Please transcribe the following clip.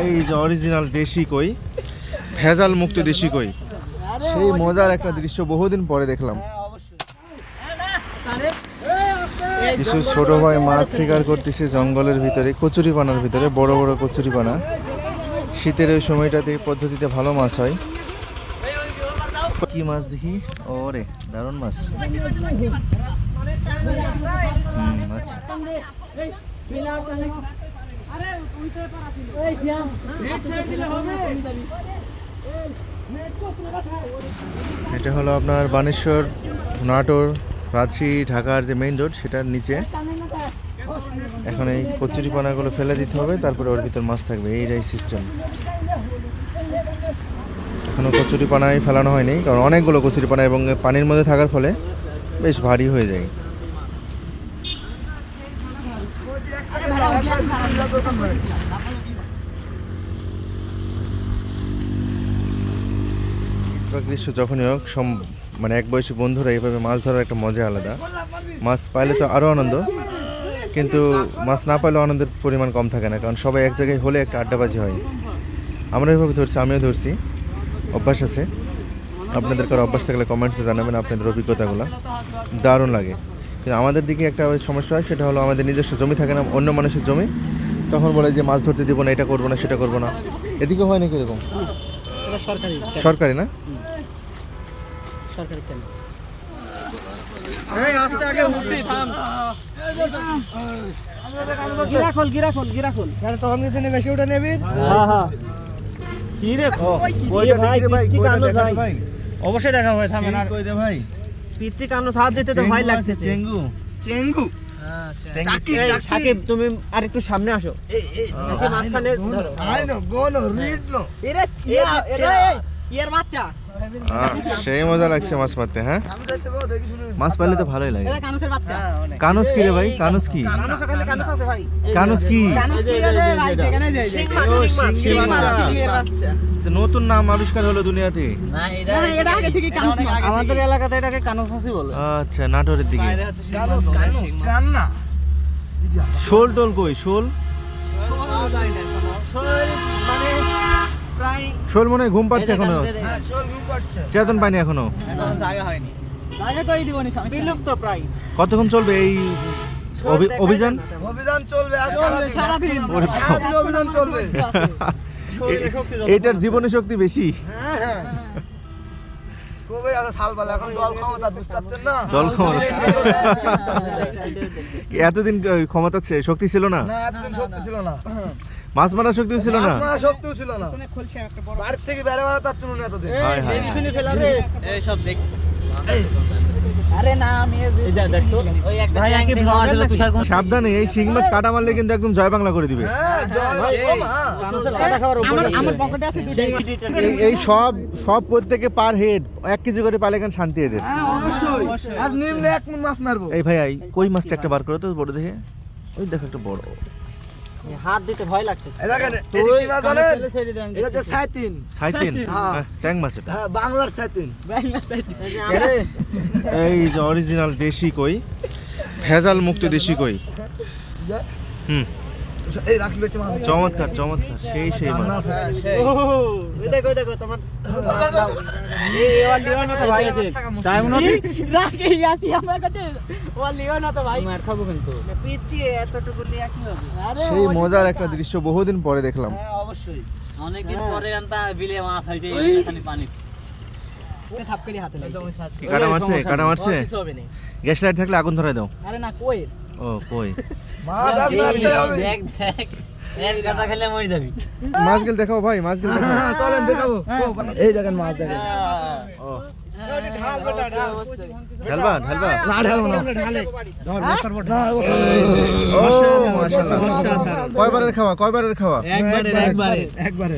এই যে অরিজিনাল দেশি কই, ভেজাল মুক্ত দেশি কই। সেই মজার একটা দৃশ্য বহুদিন পরে দেখলাম। কিছু ছোট ভাই মাছ শিকার করতেছে জঙ্গলের ভিতরে কচুরিপানার ভিতরে, বড় বড় কচুরিপানা শীতের ওই সময়টাতে এই পদ্ধতিতে ভালো মাছ হয়। কি মাছ দেখি? ওরে, দারুণ মাছ। এটা হলো আপনার বানেশ্বর নাটোর রাঁচি, ঢাকার যে মেইন রোড সেটার নিচে। এখন এই কচুরিপানাগুলো ফেলে দিতে হবে, তারপরে ওর ভিতর মাছ থাকবে এইটাই সিস্টেম এখনও কচুরিপানায় ফেলানো হয়নি, কারণ অনেকগুলো কচুরিপানা এবং পানির মধ্যে থাকার ফলে বেশ ভারী হয়ে যায়। দৃশ্য যখনই হোক, সম মানে এক বয়সী বন্ধুরা এইভাবে মাছ ধরার একটা মজা আলাদা। মাছ পাইলে তো আরও আনন্দ, কিন্তু মাছ না পাইলেও আনন্দের পরিমাণ কম থাকে না, কারণ সবাই এক জায়গায় হলে একটা আড্ডাবাজি হয়। আমরা এভাবে ধরছি, আমিও ধরছি, অভ্যাস আছে। আপনাদের কারও অভ্যাস থাকলে কমেন্টসে জানাবেন, আপনাদের অভিজ্ঞতাগুলো। দারুণ লাগে। কিন্তু আমাদের দিকে একটা সমস্যা হয় সেটা হলো আমাদের নিজস্ব জমি থাকে না অন্য মানুষের জমি। তখন বলে যে মাছ ধরতে দিব না এটা করব না সেটা করব না। এদিকে হয় নাকি এরকম? সরকারি সরকারি না? সরকারি কেন? এই আস্তে আগে উঠবি থাম। গিরা খোল গিরা খোল গিরা খোল কেন তখন বেশি উঠে নেবি? হ্যাঁ হ্যাঁ। কি ভাই ভাই পিচ্চি কইটা কানো দেখা রে ভাই। ভাই। অবশ্যই দেখা হয় থামেন আর কই রে ভাই। পিচ্চি কানো সাথ দিতে তো ভয় লাগছে চেঙ্গু। চেঙ্গু। সাকিব তুমি আর একটু সামনে আসো। মাঝখানে ধরো। I know go no read no. এরা এরে ইয়ার বাচ্চা। সেই মজা লাগছে মাছ মারতে হ্যাঁ? মাছ পাইলে তো ভালোই লাগে। কানুসের কানুস কি রে ভাই? কানুস কি? কানুস কি? নতুন নাম আবিষ্কার হলো দুনিয়াতে। আমাদের এলাকাতে এটাকে কানুস মাছই বলে। আচ্ছা নাটোরের দিকে। কানুস কানুস কান না শোল টোল কই? শোল? প্রায় শোল মনে হয় ঘুম পাচ্ছে এখনও? হ্যাঁ চল ঘুম পাচ্ছে। চেতন পায়নি এখনও? জায়গা হয়নি। জায়গা করে দিব নি বিলুপ্ত প্রায়। কতক্ষণ চলবে এই অভিযান? অভিযান চলবে অভিযান এটার জীবনী শক্তি বেশি। হ্যাঁ হ্যাঁ। এতদিন ক্ষমতা শক্তি ছিল না? না এতদিন শক্তি ছিল না। মাছ মারার শক্তি ছিল না? মাছ শক্তিও ছিল না। থেকে বেড়ে বেড়া তার এতদিন। হায় হায় এই সব দেখ। সাবধানে এই শিং মাছ কাটা মারলে কিন্তু একদম জয় বাংলা করে দিবে। হ্যাঁ এই- এই সব সব প্রত্যেকে পার হেড এক কেজি করে পালে কেন শান্তি এদের? অবশ্যই। আজ নিম্নে এক মাছ মারবো। এই ভাই কই মাছটা একটা বার করো তো বড় দেখে? ওই দেখো একটা বড়। হাত দিতে ভয় লাগছে এই দেখেন এদিকে কি মাছ জানেন এটা হচ্ছে সাইতিন। সাইতেন? চ্যাং মাছ এটা। হ্যাঁ বাংলার সাইতিন। রে এই যে অরিজিনাল দেশি কই? ভেজাল মুক্ত দেশি কই? হুম। এই রাখলে একটু মাছ চমৎকার চমৎকার। সেই সেই মাছ। দেখো দেখো তোমার এই ওয়াল লিও না তো ভাই টাইম না রাখে ইয়াসি আমার কাছে ওয়াল লিও না তো ভাই। মার খাব কিন্তু। এতটুকু নিয়ে কি হবে? আরে সেই মজার একটা দৃশ্য বহুদিন পরে দেখলাম। অবশ্যই। অনেকদিন পরে আনতা বিলে মাছ হইছে এখানে পানি। থাপকারি হাতে লাগে কাটা মারছে? কাটা মারছে? কিছু হবে না গ্যাস লাইট থাকলে আগুন ধরাই দাও। আরে না কই? ও কই? মাছ দেখ দেখ গেল দেখাও ভাই মাছ গেল হ্যাঁ চলেন দেখাবো। এই দেখেন মাছ দেখেন। ঢালবা ঢালবা? না না ধর মাশাআল্লাহ কয়বারের খাওয়া কয়বারের খাওয়া? একবারে একবারে একবারে